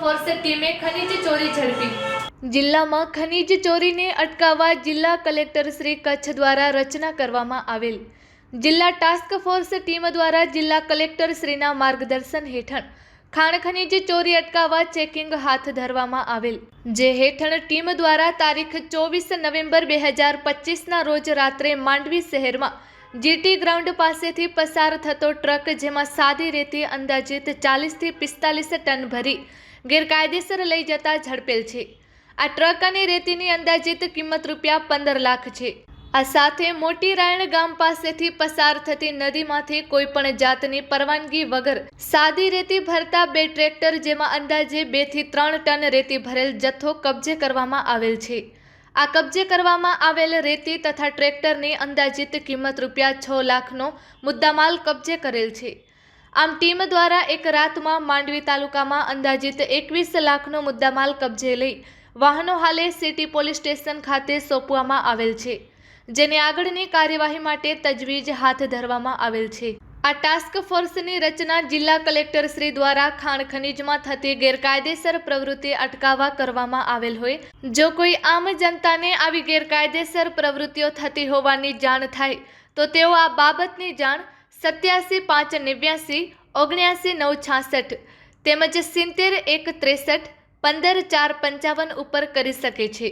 Force ટીમે ખનીજ ચોરી ઝડપી. જિલ્લામાં ખનીજ ચોરીને અટકાવવા જિલ્લા કલેક્ટર શ્રી કચ્છ દ્વારા રચના કરવામાં આવેલ. જિલ્લા ટાસ્ક ફોર્સ ટીમ દ્વારા જિલ્લા કલેક્ટર શ્રીના માર્ગદર્શન હેઠળ ખાણ ખનીજ ચોરી અટકાવવા ચેકિંગ હાથ ધરવામાં આવેલ. જે હેઠળ ટીમ દ્વારા તારીખ ચોવીસ નવેમ્બર બે હજાર પચીસના રોજ રાત્રે માંડવી શહેરમાં જીટી ગ્રાઉન્ડ પાસેથી પસાર થતો ટ્રક જેમાં સાદી રેતી અંદાજિત ચાલીસથી પિસ્તાલીસ ટન ભરી ગેરકાયદેસર લઈ જતા ઝડપેલ છે. આ ટ્રક અને રેતીની અંદાજિત કિંમત રૂપિયા પંદર લાખ છે. આ સાથે મોટી રાયણ ગામ પાસેથી પસાર થતી નદીમાંથી કોઈ પણ જાતની પરવાનગી વગર સાદી રેતી ભરતા બે ટ્રેક્ટર જેમાં અંદાજે બેથી ત્રણ ટન રેતી ભરેલ જથ્થો કબજે કરવામાં આવેલ છે. આ કબજે કરવામાં આવેલ રેતી તથા ટ્રેક્ટરની અંદાજિત કિંમત રૂપિયા છ લાખનો મુદ્દામાલ કબજે કરેલ છે. આમ ટીમ દ્વારા એક રાતમાં માંડવી તાલુકામાં અંદાજિત એકવીસ લાખનો મુદ્દામાલ કબજે લઈ વાહનો હાલે સિટી પોલીસ સ્ટેશન ખાતે સોંપવામાં આવેલ છે, જેની આગળની કાર્યવાહી માટે તજવીજ હાથ ધરવામાં આવેલ છે. આ ટાસ્ક ફોર્સની રચના જિલ્લા કલેક્ટર શ્રી દ્વારા ખાણ ખનીજમાં થતી ગેરકાયદેસર પ્રવૃત્તિ અટકાવવા કરવામાં આવેલ હોય. જો કોઈ આમ જનતાને આવી ગેરકાયદેસર પ્રવૃત્તિઓ થતી હોવાની જાણ થાય, તો તેઓ આ બાબતની જાણ સત્યાસી પાંચ નેવ્યાસી ઓગણ્યાસી નવ છાસઠ તેમજ સિત્તેર એક ત્રેસઠ પંદર ચાર પંચાવન ઉપર કરી શકે છે.